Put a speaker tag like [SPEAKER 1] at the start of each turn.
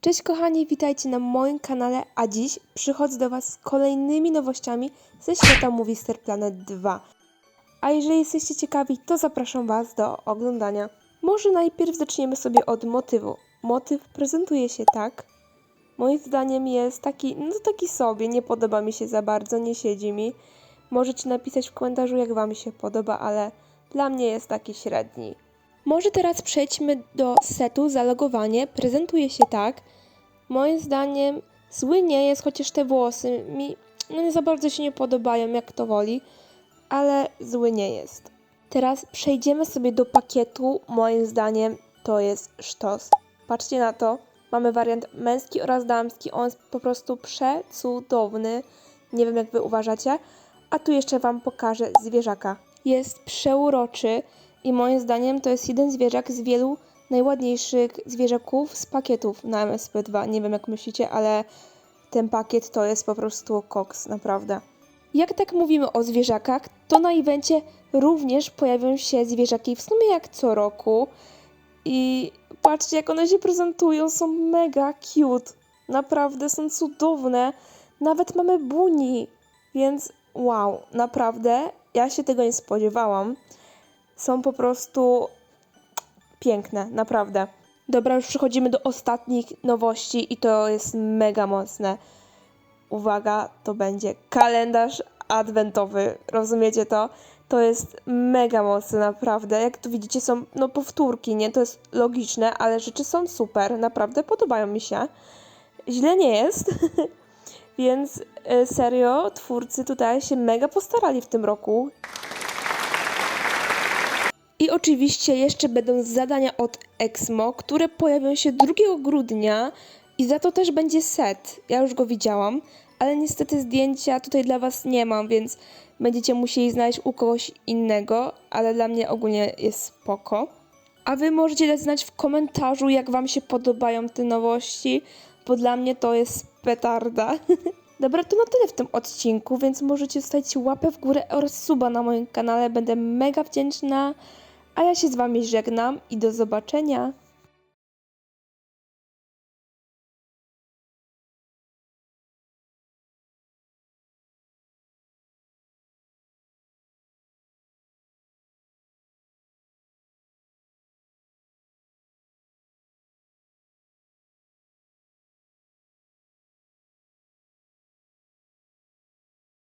[SPEAKER 1] Cześć kochani, witajcie na moim kanale, a dziś przychodzę do Was z kolejnymi nowościami ze świata Movister Planet 2. A jeżeli jesteście ciekawi, to zapraszam Was do oglądania. Może najpierw zaczniemy sobie od motywu. Motyw prezentuje się tak. Moim zdaniem jest taki, no taki sobie, nie podoba mi się za bardzo, nie siedzi mi. Możecie napisać w komentarzu, jak Wam się podoba, ale dla mnie jest taki średni. Może teraz przejdźmy do setu zalogowanie. Prezentuje się tak. Moim zdaniem zły nie jest, chociaż te włosy mi no nie za bardzo się nie podobają, jak to woli, ale zły nie jest. Teraz przejdziemy sobie do pakietu. Moim zdaniem to jest sztos. Patrzcie na to. Mamy wariant męski oraz damski. On jest po prostu przecudowny. Nie wiem, jak wy uważacie. A tu jeszcze wam pokażę zwierzaka. Jest przeuroczy i moim zdaniem to jest jeden zwierzak z wielu najładniejszych zwierzaków z pakietów na MSP2. Nie wiem jak myślicie, ale ten pakiet to jest po prostu koks, naprawdę. Jak tak mówimy o zwierzakach, to na evencie również pojawią się zwierzaki w sumie jak co roku. I patrzcie jak one się prezentują, są mega cute. Naprawdę są cudowne. Nawet mamy buni, więc wow, naprawdę ja się tego nie spodziewałam. Są po prostu piękne, naprawdę. Dobra, już przechodzimy do ostatnich nowości i to jest mega mocne. Uwaga, to będzie kalendarz adwentowy, rozumiecie to? To jest mega mocne, naprawdę. Jak tu widzicie, są no powtórki, nie? To jest logiczne, ale rzeczy są super, naprawdę podobają mi się. Źle nie jest, więc e, serio, twórcy tutaj się mega postarali w tym roku. I oczywiście jeszcze będą zadania od Exmo, które pojawią się 2 grudnia i za to też będzie set. Ja już go widziałam, ale niestety zdjęcia tutaj dla Was nie mam, więc będziecie musieli znaleźć u kogoś innego, ale dla mnie ogólnie jest spoko. A Wy możecie dać znać w komentarzu, jak Wam się podobają te nowości, bo dla mnie to jest petarda. Dobra, to na tyle w tym odcinku, więc możecie zostawić łapę w górę oraz suba na moim kanale. Będę mega wdzięczna. A ja się z Wami żegnam i do zobaczenia.